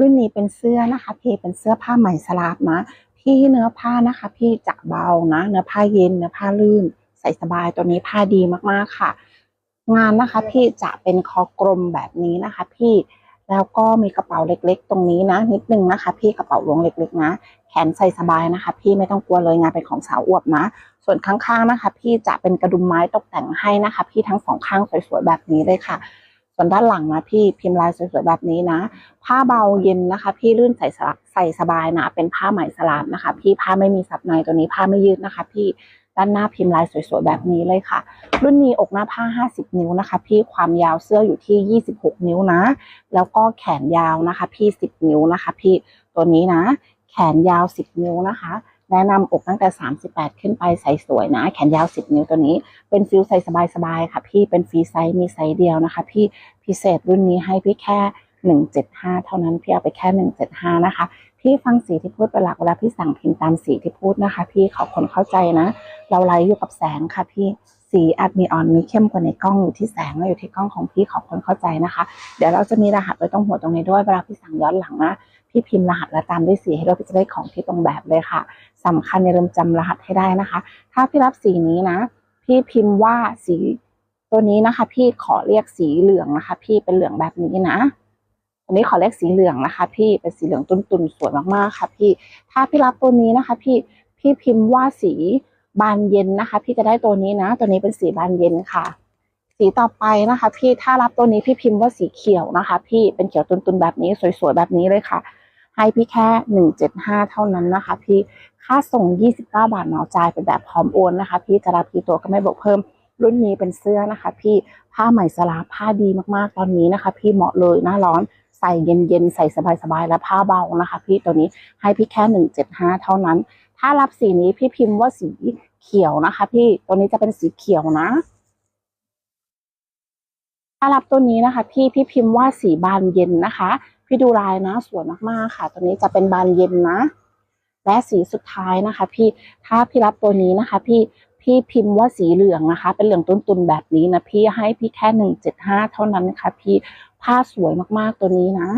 รุ่นนี้เป็นเสื้อนะคะพี่เป็นเสื้อผ้าไหมสลาบนะที่เนื้อผ้านะคะ พี่จะเบานะ เนื้อผ้าเย็นเนื้อผ้าลื่น ใส่สบายตัวนี้ผ้าดีมากๆค่ะ งานนะคะ พี่จะเป็นคอกลมแบบนี้นะคะ พี่แล้วก็มีกระเป๋าเล็กๆ ตรงนี้นะ นิดนึงนะคะ พี่กระเป๋าล้วงเล็ก ๆ นะ แขนใส่สบายนะคะ พี่ไม่ต้องกลัวเลยงานเป็นของสาวอวบนะ ส่วนข้างๆนะคะ พี่จะเป็นกระดุมไม้ตกแต่งให้นะคะ พี่ทั้งสองข้างสวยๆแบบนี้เลยค่ะ ส่วนด้านหลังนะพี่พิมพ์ลายสวยๆแบบนี้นะ ผ้าเบาเย็นนะคะ พี่ลื่นใส่สลับใส่สบายนะ เป็นผ้าไหมสลามนะคะ พี่ผ้าไม่มีซับในตัวนี้ผ้าไม่ยืดนะคะ พี่ด้านหน้าพิมพ์ลายสวยๆแบบนี้เลยค่ะ รุ่นนี้อกหน้าผ้า 50 นิ้วนะคะ พี่ความยาวเสื้ออยู่ที่ 26 นิ้วนะ แล้วก็แขนยาวนะคะ พี่ 10 นิ้วนะคะ พี่ตัวนี้นะ แขนยาว 10 นิ้วนะคะ แนะนำอกตั้งแต่ 38 ขึ้นไปใส่สวยนะ แขนยาว 10 นิ้วตัวนี้ เป็นฟิลใส่สบายๆ ค่ะพี่เป็นฟรีไซส์มีไซส์เดียวนะคะ พี่พิเศษรุ่นนี้ให้พี่แค่ 175 เท่านั้น พี่เอาไปแค่ 175 นะคะ พี่ฟังสีที่พูดเป็นหลักเวลาพี่สั่งพิมพ์ตามสีที่พูดนะคะ พี่ขาคนเข้าใจนะ เราไลฟ์อยู่กับแสงค่ะพี่สีอาจมีอ่อนมีเข้มกว่าในกล้องอยู่ที่แสงและอยู่ที่กล้องของพี่ขอคนเข้าใจนะคะ เดี๋ยวเราจะมีรหัสไว้ตรงหัวตรงนี้ด้วยเวลาพี่สั่งย้อนหลังนะ พี่พิมพ์รหัสและตามด้วยสีให้เราพี่จะได้ของที่ตรงแบบเลยค่ะสำคัญในเริ่มจำรหัสให้ได้นะคะ ถ้าพี่รับสีนี้นะ พี่พิมพ์ว่าสีตัวนี้นะคะ พี่ขอเรียกสีเหลืองนะคะ พี่เป็นเหลืองแบบนี้นะตัวนี้ขอเรียกสีเหลืองนะคะ พี่เป็นสีเหลืองตุนๆสวยมากๆค่ะ พี่ถ้าพี่รับตัวนี้นะคะ พี่พี่พิมพ์ว่าสีบานเย็นนะคะ พี่จะได้ตัวนี้นะ ตัวนี้เป็นสีบานเย็นค่ะ สีต่อไปนะคะ พี่ถ้ารับตัวนี้พี่พิมพ์ว่าสีเขียวนะคะ พี่เป็นเขียวตุนๆแบบนี้สวยๆแบบนี้เลยค่ะ ให้พี่แค่หนึ่งเจ็ดห้าเท่านั้นนะคะ พี่ค่าส่งยี่สิบเก้าบาทเหมาจ่ายเป็นแบบพร้อมโอนนะคะ พี่จะรับกี่ตัวก็ไม่บอกเพิ่มรุ่นนี้เป็นเสื้อนะคะ พี่ผ้าไหมสลาผ้าดีมากๆตอนนี้นะคะ พี่เหมาะเลยหน้าร้อนใส่เย็นๆ ใส่สบายๆ และผ้าเบานะคะ พี่ตัวนี้ให้พี่แค่หนึ่งเจ็ดห้าเท่านั้น ถ้ารับสีนี้พี่พิมพ์ว่าสีเขียวนะคะ พี่ตัวนี้จะเป็นสีเขียวนะถ้ารับตัวนี้นะคะ พี่พี่พิมพ์ว่าสีบานเย็นนะคะ พี่ดูลายนะสวยมากๆค่ะ ตัวนี้จะเป็นบานเย็นนะ และสีสุดท้ายนะคะ พี่ถ้าพี่รับตัวนี้นะคะ พี่พี่พิมพ์ว่าสีเหลืองนะคะ เป็นเหลืองตุนๆแบบนี้นะพี่ให้พี่แค่หนึ่งเจ็ดห้าเท่านั้นนะคะ พี่ผ้าสวยมากๆตัวนี้นะ